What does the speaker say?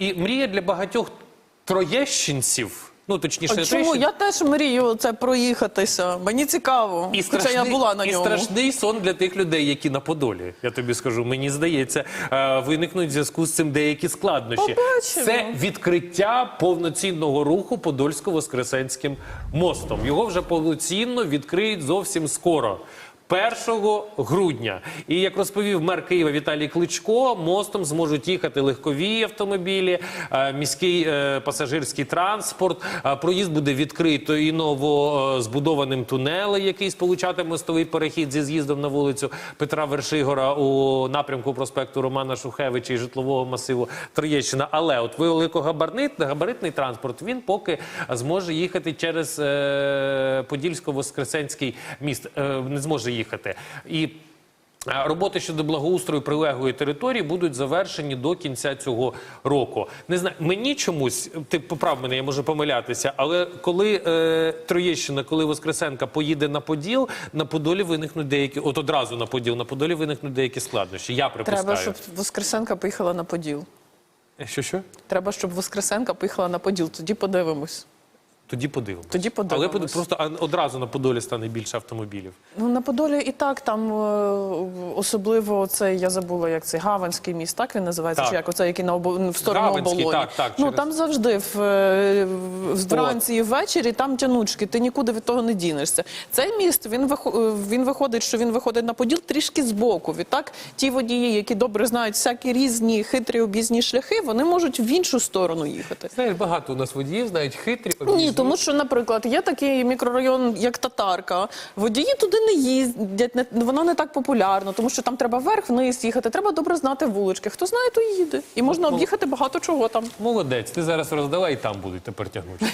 І мрія для багатьох троєщинців, ну точніше, А чому? Я теж мрію це проїхатися. Мені цікаво. І Хоча я була на і ньому. страшний сон для тих людей, які на Подолі. Я тобі скажу, мені здається, е, виникнуть в зв'язку з цим деякі складнощі. Побачимо. Це відкриття повноцінного руху Подольсько-Воскресенським мостом. Його вже повноцінно відкриють зовсім скоро. 1 грудня. І як розповів мер Києва Віталій Кличко, мостом зможуть їхати легкові автомобілі, е, міський е, пасажирський транспорт. Е, Проїзд буде відкрито і ново е, тунелем, який сполучатиме мостовий перехід зі з'їздом на вулицю Петра Вершигора у напрямку проспекту Романа Шухевича і житлового масиву Троєщина. Але от великогабаритний габаритний транспорт він поки зможе їхати через Подільсько-Воскресенський міст. Не зможе їхати. І е, Роботи щодо благоустрою прилеглої території будуть завершені до кінця цього року. Не знаю, мені чомусь ти поправ мене, я можу помилятися, але коли е, Троєщина, коли Воскресенка поїде на Поділ, на Подолі виникнуть деякі, от одразу на Поділ, на Подолі виникнуть деякі складнощі. Я припускаю. Треба, щоб Воскресенка поїхала на Поділ. Що що? Треба, щоб Воскресенка поїхала на Поділ. Тоді подивимось. Тоді подивимося. Тоді Але подивимось. просто а, одразу на Подолі стане більше автомобілів. Ну на Подолі і так там е, особливо це я забула, як це Гаванський міст, так він називається? Так. Чи як оце, який на обо... в сторону Гаванський, оболоні? так, так, ну через- там завжди в, е, в- вранці і ввечері там тянучки. Ти нікуди від того не дінешся. Цей міст він вихо- е, він виходить, що він виходить на Поділ трішки збоку. Відтак ті водії, які добре знають всякі різні хитрі об'їзні шляхи, вони можуть в іншу сторону їхати. Знаєш, багато у нас водіїв знають хитрі Ні, тому що, наприклад, є такий мікрорайон, як Татарка. Водії туди не їздять, не, воно не так популярно, тому що там треба вверх-вниз їхати. Треба добре знати вулички. Хто знає, то їде. І можна об'їхати багато чого там. Молодець, ти зараз роздала і там будуть тепер тягнути.